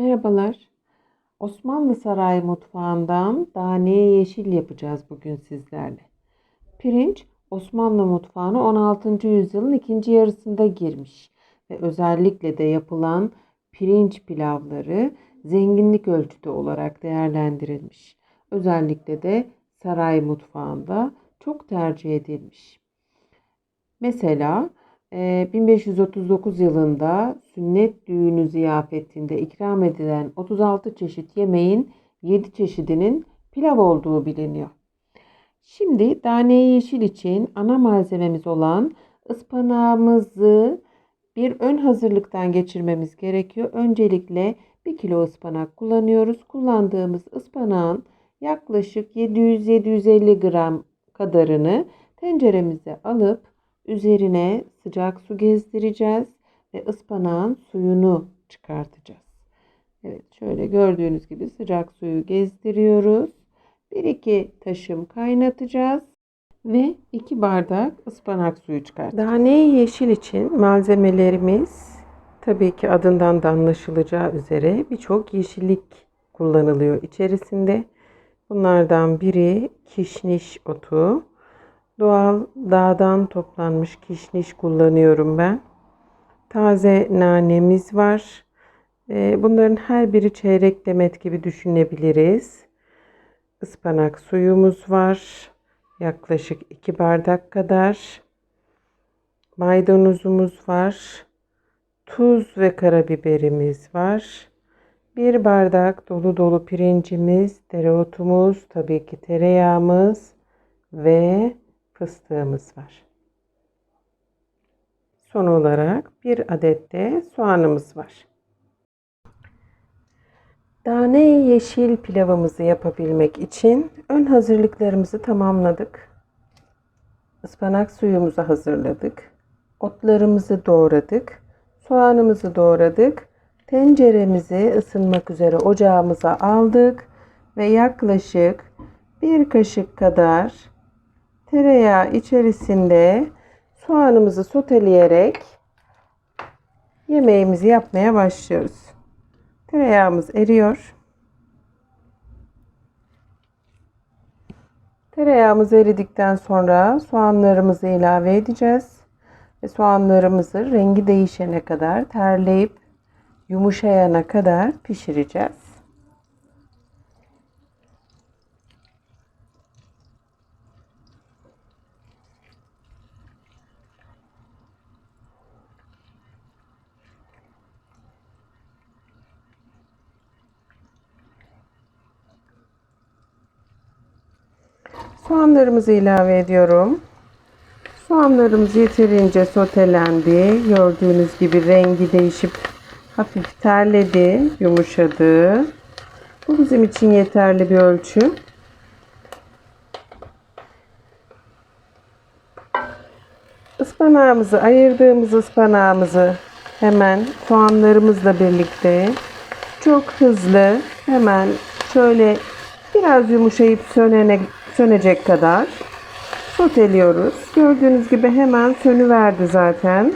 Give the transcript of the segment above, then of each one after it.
Merhabalar. Osmanlı Saray mutfağından daneye yeşil yapacağız bugün sizlerle. Pirinç Osmanlı mutfağına 16. yüzyılın ikinci yarısında girmiş ve özellikle de yapılan pirinç pilavları zenginlik ölçütü olarak değerlendirilmiş. Özellikle de saray mutfağında çok tercih edilmiş. Mesela 1539 yılında sünnet düğünü ziyafetinde ikram edilen 36 çeşit yemeğin 7 çeşidinin pilav olduğu biliniyor. Şimdi tane yeşil için ana malzememiz olan ıspanağımızı bir ön hazırlıktan geçirmemiz gerekiyor. Öncelikle 1 kilo ıspanak kullanıyoruz. Kullandığımız ıspanağın yaklaşık 700-750 gram kadarını tenceremize alıp Üzerine sıcak su gezdireceğiz ve ıspanağın suyunu çıkartacağız. Evet şöyle gördüğünüz gibi sıcak suyu gezdiriyoruz. 1-2 taşım kaynatacağız ve 2 bardak ıspanak suyu çıkartacağız. Dane yeşil için malzemelerimiz tabii ki adından da anlaşılacağı üzere birçok yeşillik kullanılıyor içerisinde. Bunlardan biri kişniş otu, Doğal dağdan toplanmış kişniş kullanıyorum ben. Taze nanemiz var. Ee, bunların her biri çeyrek demet gibi düşünebiliriz. Ispanak suyumuz var. Yaklaşık 2 bardak kadar. Maydanozumuz var. Tuz ve karabiberimiz var. Bir bardak dolu dolu pirincimiz, dereotumuz, tabii ki tereyağımız ve fıstığımız var. Son olarak bir adet de soğanımız var. Tane yeşil pilavımızı yapabilmek için ön hazırlıklarımızı tamamladık. Ispanak suyumuzu hazırladık. Otlarımızı doğradık. Soğanımızı doğradık. Tenceremizi ısınmak üzere ocağımıza aldık ve yaklaşık bir kaşık kadar tereyağı içerisinde soğanımızı soteleyerek yemeğimizi yapmaya başlıyoruz. Tereyağımız eriyor. Tereyağımız eridikten sonra soğanlarımızı ilave edeceğiz. Ve soğanlarımızı rengi değişene kadar terleyip yumuşayana kadar pişireceğiz. Soğanlarımızı ilave ediyorum. Soğanlarımız yeterince sotelendi. Gördüğünüz gibi rengi değişip hafif terledi, yumuşadı. Bu bizim için yeterli bir ölçü. Ispanağımızı ayırdığımız ıspanağımızı hemen soğanlarımızla birlikte çok hızlı hemen şöyle biraz yumuşayıp sönene sönecek kadar soteliyoruz. Gördüğünüz gibi hemen sönüverdi zaten.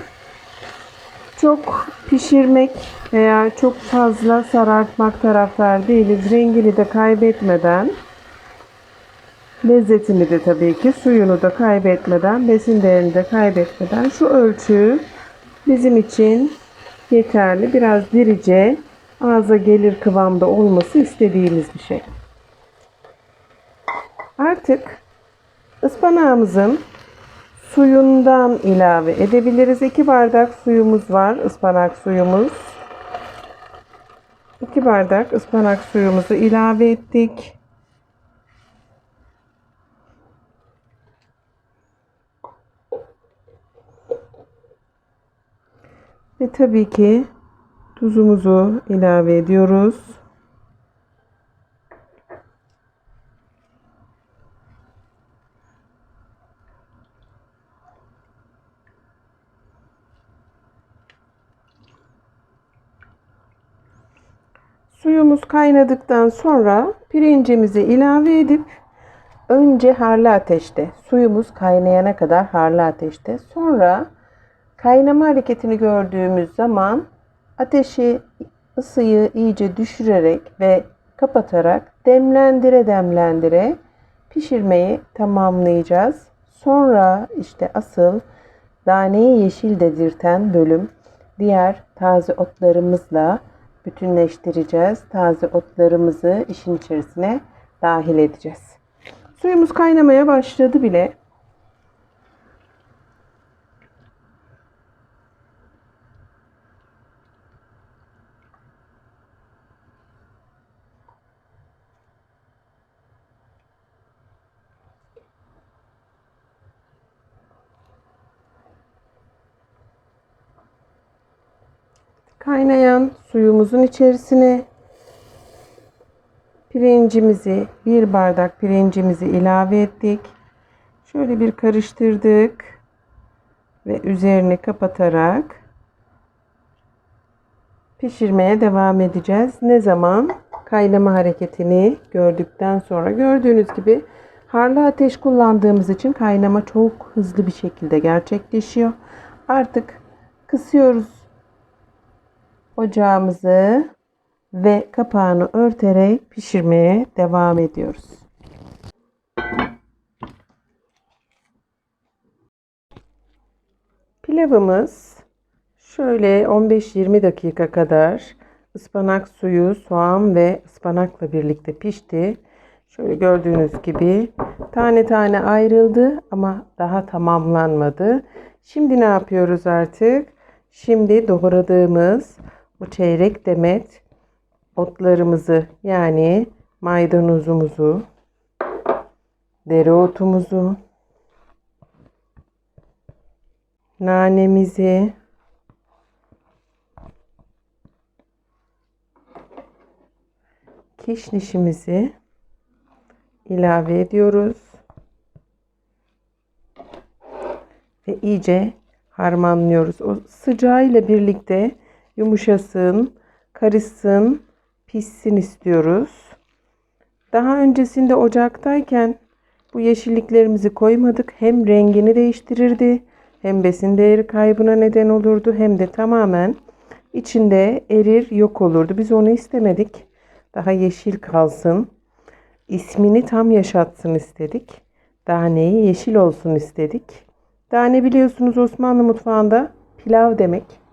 Çok pişirmek veya çok fazla sarartmak taraftar değiliz. Rengini de kaybetmeden lezzetini de tabii ki suyunu da kaybetmeden, besin değerini de kaybetmeden şu ölçü bizim için yeterli. Biraz dirice ağza gelir kıvamda olması istediğimiz bir şey. Artık ıspanağımızın suyundan ilave edebiliriz. 2 bardak suyumuz var. ıspanak suyumuz. 2 bardak ıspanak suyumuzu ilave ettik. Ve tabii ki tuzumuzu ilave ediyoruz. Suyumuz kaynadıktan sonra pirincimizi ilave edip önce harlı ateşte suyumuz kaynayana kadar harlı ateşte sonra kaynama hareketini gördüğümüz zaman ateşi ısıyı iyice düşürerek ve kapatarak demlendire demlendire pişirmeyi tamamlayacağız. Sonra işte asıl daneyi yeşil dedirten bölüm diğer taze otlarımızla bütünleştireceğiz. Taze otlarımızı işin içerisine dahil edeceğiz. Suyumuz kaynamaya başladı bile. Kaynayan suyumuzun içerisine pirincimizi, bir bardak pirincimizi ilave ettik. Şöyle bir karıştırdık ve üzerini kapatarak pişirmeye devam edeceğiz. Ne zaman? Kaynama hareketini gördükten sonra gördüğünüz gibi harlı ateş kullandığımız için kaynama çok hızlı bir şekilde gerçekleşiyor. Artık kısıyoruz ocağımızı ve kapağını örterek pişirmeye devam ediyoruz. Pilavımız şöyle 15-20 dakika kadar ıspanak suyu, soğan ve ıspanakla birlikte pişti. Şöyle gördüğünüz gibi tane tane ayrıldı ama daha tamamlanmadı. Şimdi ne yapıyoruz artık? Şimdi doğradığımız bu çeyrek demet otlarımızı yani maydanozumuzu, dereotumuzu, nanemizi, kişnişimizi ilave ediyoruz. Ve iyice harmanlıyoruz. O sıcağıyla birlikte yumuşasın, karışsın, pişsin istiyoruz. Daha öncesinde ocaktayken bu yeşilliklerimizi koymadık. Hem rengini değiştirirdi, hem besin değeri kaybına neden olurdu, hem de tamamen içinde erir, yok olurdu. Biz onu istemedik. Daha yeşil kalsın. İsmini tam yaşatsın istedik. Daneyi yeşil olsun istedik. Dane biliyorsunuz Osmanlı mutfağında pilav demek.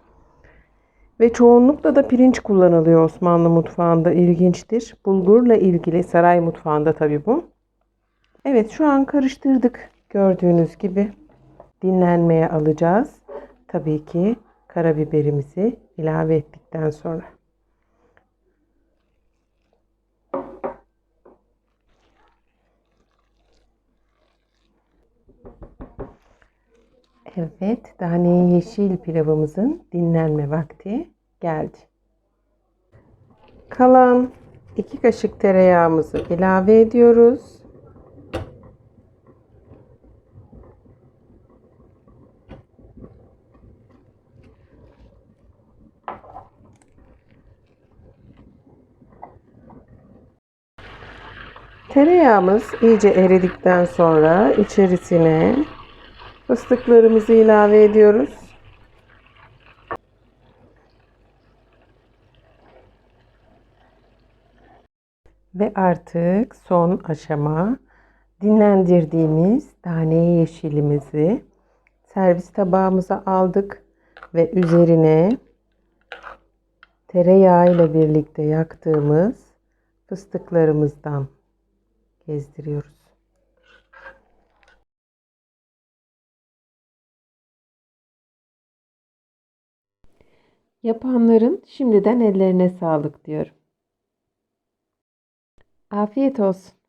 Ve çoğunlukla da pirinç kullanılıyor Osmanlı mutfağında ilginçtir. Bulgurla ilgili saray mutfağında tabi bu. Evet şu an karıştırdık gördüğünüz gibi. Dinlenmeye alacağız. Tabii ki karabiberimizi ilave ettikten sonra. Evet, tane yeşil pilavımızın dinlenme vakti geldi. Kalan 2 kaşık tereyağımızı ilave ediyoruz. Tereyağımız iyice eridikten sonra içerisine fıstıklarımızı ilave ediyoruz. Ve artık son aşama dinlendirdiğimiz tane yeşilimizi servis tabağımıza aldık ve üzerine tereyağı ile birlikte yaktığımız fıstıklarımızdan gezdiriyoruz. Yapanların şimdiden ellerine sağlık diyorum. Afiyet olsun.